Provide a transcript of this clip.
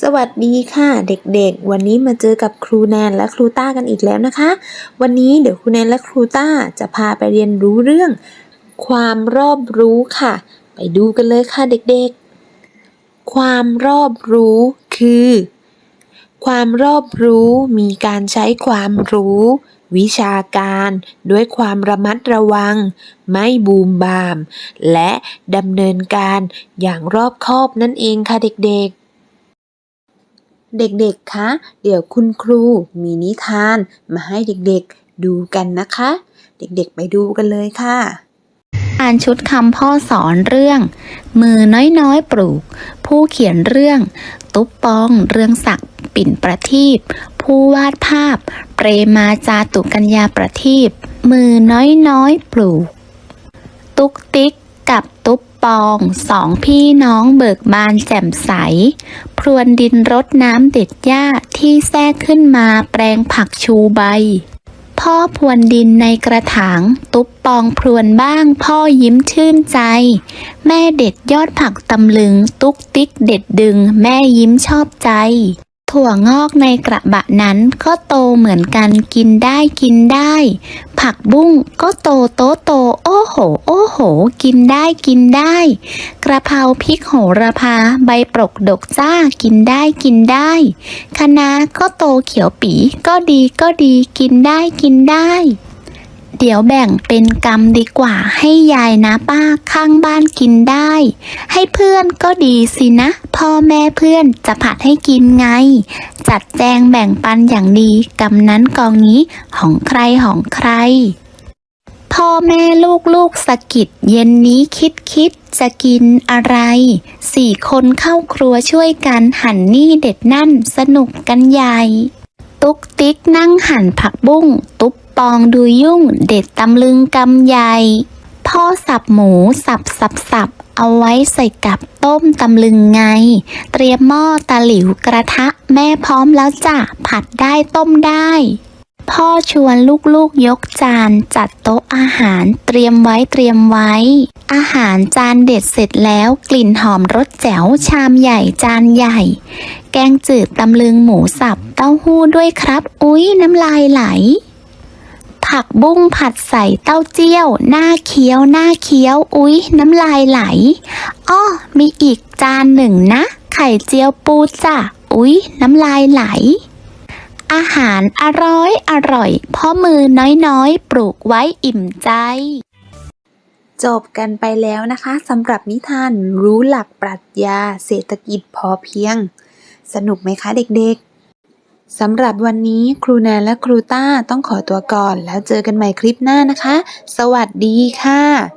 สวัสดีค่ะเด็กๆ วันนี้มาเจอกับครูแนนและครูต้ากันอีกแล้วนะคะ วันนี้เดี๋ยวครูแนนและครูต้าจะพาไปเรียนรู้เรื่อง ความรอบรู้ค่ะ ไปดูกันเลยค่ะเด็กๆ ความรอบรู้คือ ความรอบรู้มีการใช้ความรู้ วิชาการ ด้วยความระมัดระวัง ไม่บูมบาม และดำเนินการอย่างรอบคอบนั่นเองค่ะเด็กๆ เด็กๆ คะ เดี๋ยวคุณครูมีนิทานมาให้เด็กๆดูกันนะคะ เด็กๆไปดูกันเลยค่ะ อ่านชุดคำพ่อสอนเรื่อง มือน้อยๆ ปลูก ผู้เขียนเรื่อง ตุ๊บปอง เรื่องศักดิ์ปิ่นประทีปผู้วาดภาพ เปรมาจาตุกัญญาประทีปมือน้อยๆ ปลูก ตุ๊กติ๊ก ปองสองพี่น้องเบิกบานแจ่มใส พรวนดินรดน้ำเด็ดหญ้าที่แทรกขึ้นมาแปลงผักชูใบ พ่อพรวนดินในกระถาง ตุ๊บปองพรวนบ้างพ่อยิ้มชื่นใจ แม่เด็ดยอดผักตำลึง ตุ๊กติ๊กเด็ดดึง แม่ยิ้มชอบใจ ถั่วงอกในกระบะนั้นก็โตเหมือนกันกินได้กินได้ ผักบุ้งก็โตโตโต โอ้โห โอ้โห กินได้กินได้ กระเพราพริกโหระพาใบปรกดกจ้ากินได้กินได้คะน้าก็โตเขียวปีก็ดีก็ดีกินได้กินได้ เดี๋ยวแบ่งเป็นกรรมดีกว่าให้ยายนะป้าข้างบ้านกินได้ ให้เพื่อนก็ดีสินะ พ่อแม่เพื่อนจะผัดให้กินไง จัดแจงแบ่งปันอย่างดีกำนั้นกองนี้ของใครของใคร พ่อแม่ลูกลูกสะกิดเย็นนี้คิดคิดจะกินอะไรสี่คนเข้าครัวช่วยกันหั่นนี่เด็ดนั่นสนุกกันใหญ่ ตุ๊กติ๊กนั่งหั่นผักบุ้งตุ๊บ ปองดูยุ่งเด็ดตำลึงกำใหญ่พ่อสับหมูสับสับสับเอาไว้ใส่กับต้มตำลึงไง เตรียมหม้อตะหลิวกระทะแม่พร้อมแล้วจ้ะผัดได้ต้มได้ พ่อชวนลูกๆยกจานจัดโต๊ะอาหารเตรียมไว้เตรียมไว้ อาหารจานเด็ดเสร็จแล้วกลิ่นหอมรสแจ๋วชามใหญ่จานใหญ่ แกงจืดตำลึงหมูสับเต้าหู้ด้วยครับ อุ๊ยน้ำลายไหล ผักบุ้งผัดใส่เต้าเจี้ยว หน้าเคี้ยวหน้าเคี้ยว อุ๊ย น้ำลายไหล อ้อ มีอีกจานหนึ่งนะ ไข่เจียวปูจ้ะ อุ๊ย น้ำลายไหล อาหารอร่อยอร่อย เพ่อมือน้อยๆ ปลูกไว้อิ่มใจ จบกันไปแล้วนะคะสำหรับนิทานรู้หลักปรัชญาเศรษฐกิจพอเพียง สนุกไหมคะเด็กๆ สำหรับวันนี้ครูแนนและครูต้าต้องขอตัวก่อน แล้วเจอกันใหม่คลิปหน้านะคะ สวัสดีค่ะ